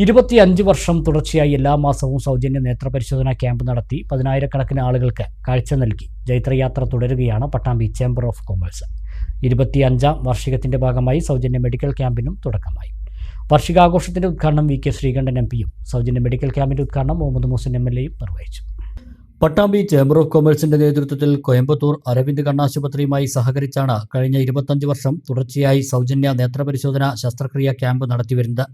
ഇരുപത്തിയഞ്ച് വർഷം തുടർച്ചയായി എല്ലാ മാസവും സൗജന്യ നേത്രപരിശോധനാ ക്യാമ്പ് നടത്തി പതിനായിരക്കണക്കിന് ആളുകൾക്ക് കാഴ്ച നൽകി. ജൈത്രയാത്ര തുടരുകയാണ് പട്ടാമ്പി ചേംബർ ഓഫ് കൊമേഴ്സ്. ഇരുപത്തിയഞ്ചാം വാർഷികത്തിന്റെ ഭാഗമായി സൗജന്യ മെഡിക്കൽ ക്യാമ്പിനും തുടക്കമായി. വാർഷികാഘോഷത്തിന്റെ ഉദ്ഘാടനം വി കെ ശ്രീകണ്ഠൻ എം പിയും സൗജന്യ മെഡിക്കൽ ക്യാമ്പിന്റെ ഉദ്ഘാടനം മുഹമ്മദ് മുസിൻ എം എൽ എയും നിർവഹിച്ചു. പട്ടാമ്പി ചേംബർ ഓഫ് കൊമേഴ്സിന്റെ നേതൃത്വത്തിൽ കോയമ്പത്തൂർ അരവിന്ദ് കണ്ണാശുപത്രിയുമായി സഹകരിച്ചാണ് കഴിഞ്ഞ ഇരുപത്തഞ്ച് വർഷം തുടർച്ചയായി സൗജന്യ നേത്രപരിശോധന ശസ്ത്രക്രിയ ക്യാമ്പ് നടത്തിവരുന്നത്.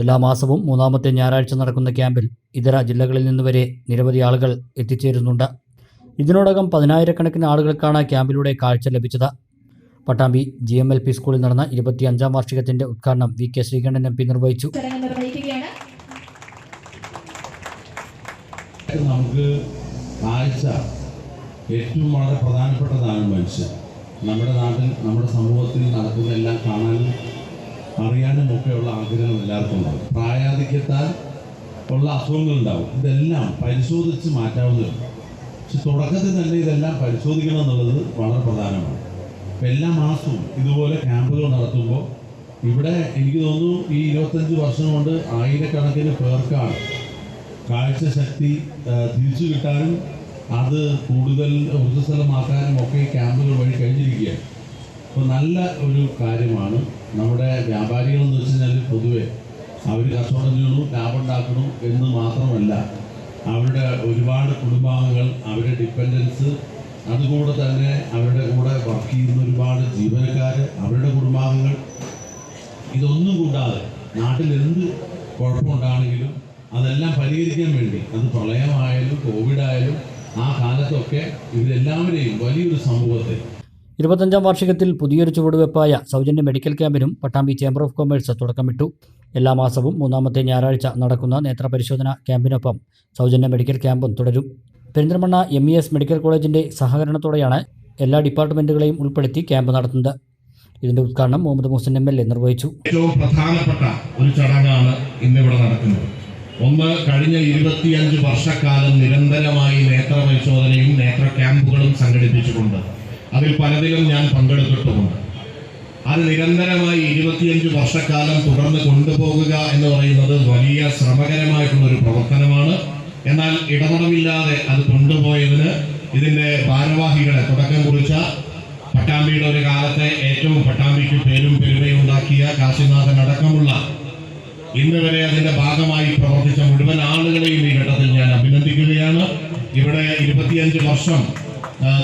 എല്ലാ മാസവും മൂന്നാമത്തെ ഞായറാഴ്ച നടക്കുന്ന ക്യാമ്പിൽ ഇതര ജില്ലകളിൽ നിന്ന് വരെ നിരവധി ആളുകൾ എത്തിച്ചേരുന്നുണ്ട്. ഇതിനോടകം പതിനായിരക്കണക്കിന് ആളുകൾക്കാണ് ക്യാമ്പിലൂടെ കാഴ്ച ലഭിച്ചത്. Pattambi G M L P സ്കൂളിൽ നടന്ന ഇരുപത്തിയഞ്ചാം വാർഷികത്തിന്റെ ഉദ്ഘാടനം V K Sreekandan M P നിർവഹിച്ചു. നമുക്ക് കാഴ്ച ഏറ്റവും വളരെ പ്രധാനപ്പെട്ടതാണ് മനുഷ്യൻ. നമ്മുടെ നാട്ടിൽ നമ്മുടെ സമൂഹത്തിൽ നടക്കുന്ന എല്ലാം കാണാനും അറിയാനും ഒക്കെയുള്ള ആഗ്രഹം എല്ലാവർക്കും ഉണ്ടാവും. പ്രായാധിക്യത്താൽ ഉള്ള അസുഖങ്ങളുണ്ടാവും ഇതെല്ലാം പരിശോധിച്ച് മാറ്റാവുന്നതാണ് പക്ഷെ തുടക്കത്തിൽ തന്നെ ഇതെല്ലാം പരിശോധിക്കണം എന്നുള്ളത് വളരെ പ്രധാനമാണ്. എല്ലാ മാസവും ഇതുപോലെ ക്യാമ്പുകൾ നടത്തുമ്പോൾ ഇവിടെ എനിക്ക് തോന്നുന്നു ഈ ഇരുപത്തഞ്ച് വർഷം കൊണ്ട് ആയിരക്കണക്കിന് പേർക്കാണ് കാഴ്ചശക്തി തിരിച്ചു കിട്ടാനും അത് കൂടുതൽ ഊർജസ്വലമാക്കാനും ഒക്കെ ഈ ക്യാമ്പുകൾ വഴി കഴിഞ്ഞിരിക്കുകയാണ്. അപ്പോൾ നല്ല ഒരു കാര്യമാണ് നമ്മുടെ വ്യാപാരികൾ എന്ന് വെച്ച് കഴിഞ്ഞാൽ പൊതുവെ അവർ കച്ചവടം ചെയ്യണു ലാഭം ഉണ്ടാക്കണം എന്ന് മാത്രമല്ല അവരുടെ ഒരുപാട് കുടുംബാംഗങ്ങൾ അവരുടെ ഡിപ്പെൻഡൻസ് അതുകൂടെ തന്നെ അവരുടെ കൂടെ വർക്ക് ചെയ്യുന്ന ഒരുപാട് ജീവനക്കാർ അവരുടെ കുടുംബാംഗങ്ങൾ. ഇതൊന്നും കൂടാതെ നാട്ടിൽ എന്ത് കുഴപ്പമുണ്ടാണെങ്കിലും അതെല്ലാം പരിഹരിക്കാൻ വേണ്ടി അത് പ്രളയമായാലും കോവിഡായാലും ആ കാലത്തൊക്കെ ഇവരെല്ലാവരെയും വലിയൊരു സമൂഹത്തെ ഇരുപത്തഞ്ചാം വാർഷികത്തിൽ പുതിയൊരു ചുവടുവെപ്പായ സൗജന്യ മെഡിക്കൽ ക്യാമ്പിനും പട്ടാമ്പി ചേംബർ ഓഫ് കൊമേഴ്സ് തുടക്കമിട്ടു. എല്ലാ മാസവും മൂന്നാമത്തെ ഞായറാഴ്ച നടക്കുന്ന നേത്രപരിശോധന ക്യാമ്പിനൊപ്പം സൗജന്യ മെഡിക്കൽ ക്യാമ്പും തുടരും. Perinthalmanna M E S medical കോളേജിന്റെ സഹകരണത്തോടെയാണ് എല്ലാ ഡിപ്പാർട്ട്മെന്റുകളെയും ഉൾപ്പെടുത്തി ക്യാമ്പ് നടത്തുന്നത്. ഇതിന്റെ ഉദ്ഘാടനം Muhammad Muhsin M L A നിർവഹിച്ചു. ഏറ്റവും പ്രധാനപ്പെട്ട ഒരു ചടങ്ങാണ് ഇന്നിവിടെ നടക്കുന്നത്. ഒന്ന് കഴിഞ്ഞ ഇരുപത്തിയഞ്ച് വർഷക്കാലം നിരന്തരമായി നേത്ര പരിശോധനയും നേത്ര ക്യാമ്പുകളും സംഘടിപ്പിച്ചിട്ടുണ്ട് അതിൽ പലതിലും ഞാൻ പങ്കെടുത്തിട്ടുമുണ്ട്. അത് നിരന്തരമായി ഇരുപത്തിയഞ്ച് വർഷക്കാലം തുടർന്ന് കൊണ്ടുപോകുക എന്ന് പറയുന്നത് വലിയ ശ്രമകരമായിട്ടുള്ള ഒരു പ്രവർത്തനമാണ്. എന്നാൽ ഇടപെടവില്ലാതെ അത് കൊണ്ടുപോയതിന് ഇതിന്റെ ഭാരവാഹികളെ തുടക്കം കുറിച്ച പട്ടാമ്പിയുടെ ഒരു കാലത്തെ ഏറ്റവും പട്ടാമ്പിക്ക് പേരും പെരുമയും ഉണ്ടാക്കിയ കാശിനാഥൻ അടക്കമുള്ള ഇന്ന് വരെ അതിന്റെ ഭാഗമായി പ്രവർത്തിച്ച മുഴുവൻ ആളുകളെയും ഈ ഘട്ടത്തിൽ ഞാൻ അഭിനന്ദിക്കുകയാണ്. ഇവിടെ ഇരുപത്തിയഞ്ച് വർഷം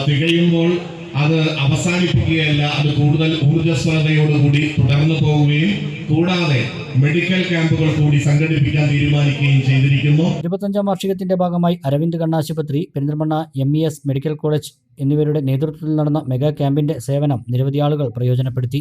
തികയുമ്പോൾ അത് അവസാനിപ്പിക്കുകയല്ല അത് കൂടുതൽ ഊർജസ്വലതയോടുകൂടി തുടർന്നു പോവുകയും കൂടാതെ മെഡിക്കൽ ക്യാമ്പുകൾ കൂടി സംഘടിപ്പിക്കാൻ തീരുമാനിക്കുകയും ചെയ്തിരിക്കുന്നു. ഇരുപത്തഞ്ചാം വാർഷികത്തിന്റെ ഭാഗമായി അരവിന്ദ് കണ്ണാശുപത്രി Perinthalmanna M E S medical college എന്നിവരുടെ നേതൃത്വത്തിൽ നടന്ന മെഗാ ക്യാമ്പിന്റെ സേവനം നിരവധി ആളുകൾ പ്രയോജനപ്പെടുത്തി.